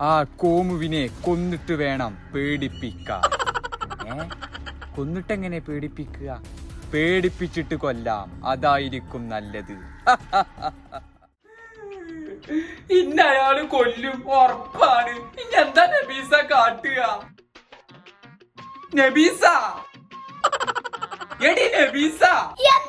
ആ കോമുവിനെ കൊന്നിട്ട് വേണം പേടിപ്പിക്കാൻ. ഏ കൊന്നിട്ടെങ്ങനെ പേടിപ്പിക്കുക? പേടിപ്പിച്ചിട്ട് കൊല്ലാം. അതായിരിക്കും നല്ലത്. ഇന്ന അയാൾ കൊല്ലും ഉറപ്പാണ്. ഇനി എന്താ നബീസ കാട്ടുക? നബീസ? എടി നബീസ? എന്താ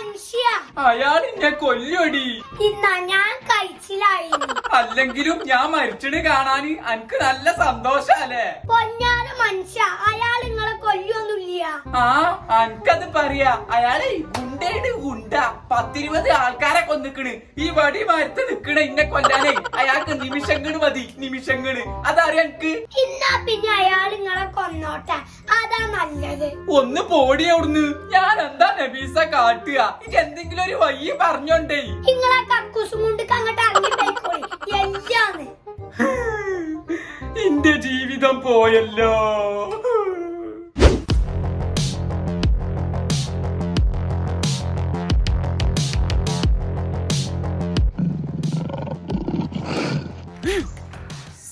മനുഷ്യ. അയാൾ എന്നെ കൊല്ലടി ഇന്നാ ഞാൻ കഴിച്ചിലായി. അല്ലെങ്കിലും ഞാൻ മരിച്ചിട്ട് കാണാന് എനിക്ക് നല്ല സന്തോഷാലേ പൊന്നാര മനുഷ്യ അയാൾ നിങ്ങളെ കൊല്ലൊന്നുമില്ല ആ എനിക്കത് പറയാ. അയാളെ ഗുണ്ടേട് ഗുണ്ട. പത്തിരുപത് ആൾക്കാരെ കൊന്നിക്കണ്. ഈ വടി മരത്ത് നിക്കണ ഇന്നെ കൊല്ലാനേ. അയാൾക്ക് നിമിഷങ്ങൾ മതി നിമിഷങ്ങൾ. അതറിയാ എനിക്ക് പിന്നെ അയാൾ നിങ്ങളെ കൊന്നോട്ടെ. അതാ നല്ലത്. ഒന്ന് പോടി അവിടുന്ന്. ഞാൻ എന്താ നബീസ കാട്ടുക? എന്തെങ്കിലും ഒരു വയ്യ പറഞ്ഞോണ്ടേ. നിങ്ങളെ കക്കൂസും കൊണ്ട് അങ്ങോട്ട് ഇറങ്ങി പോയിക്കോളി എല്ലാന്ന്. എന്റെ ജീവിതം പോയല്ലോ.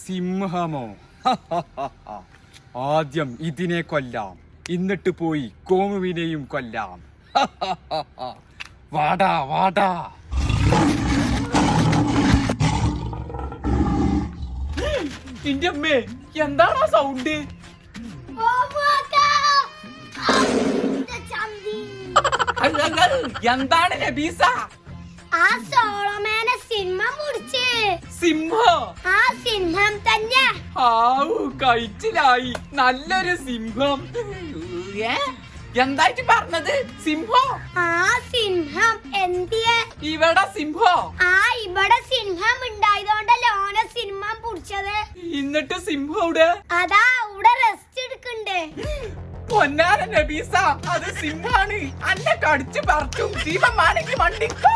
സിംഹമോ? ആദ്യം ഇതിനെ കൊല്ലാം. എന്നിട്ട് പോയി കോമുവിനെയും കൊല്ലാം. വാടാ വാടാ. എന്റെ അമ്മേ എന്താണ് ആ സൗണ്ട്. എന്താണ് നബീസ? ആ സോളമേനെ സിനിമ മുടിച്ച് സിംഹോ? ആ സിംഹം ആവു കഴിച്ചിലായി നല്ലൊരു സിംഹം. ഏ? എന്തായിട്ട് പറഞ്ഞത്? സിംഹോ? ആ സിംഹം. എന്തിയെ? ഇവിടെ സിംഹോ? ആ ഇവിടെ സിംഹം ഉണ്ടായതുകൊണ്ടല്ലേ ഓന സിംഹം പിടിച്ചത്? എന്നിട്ട് സിംഹം ഇവിടെ അതാ ഇവിടെ റെസ്റ്റ് എടുക്കണ്ടേ. പൊന്നാര നബീസ അത് സിംഹാണ്. അന്നെ കടിച്ചു പറിച്ചു. ജീവമാണെങ്കിൽ വണ്ടിക്കോ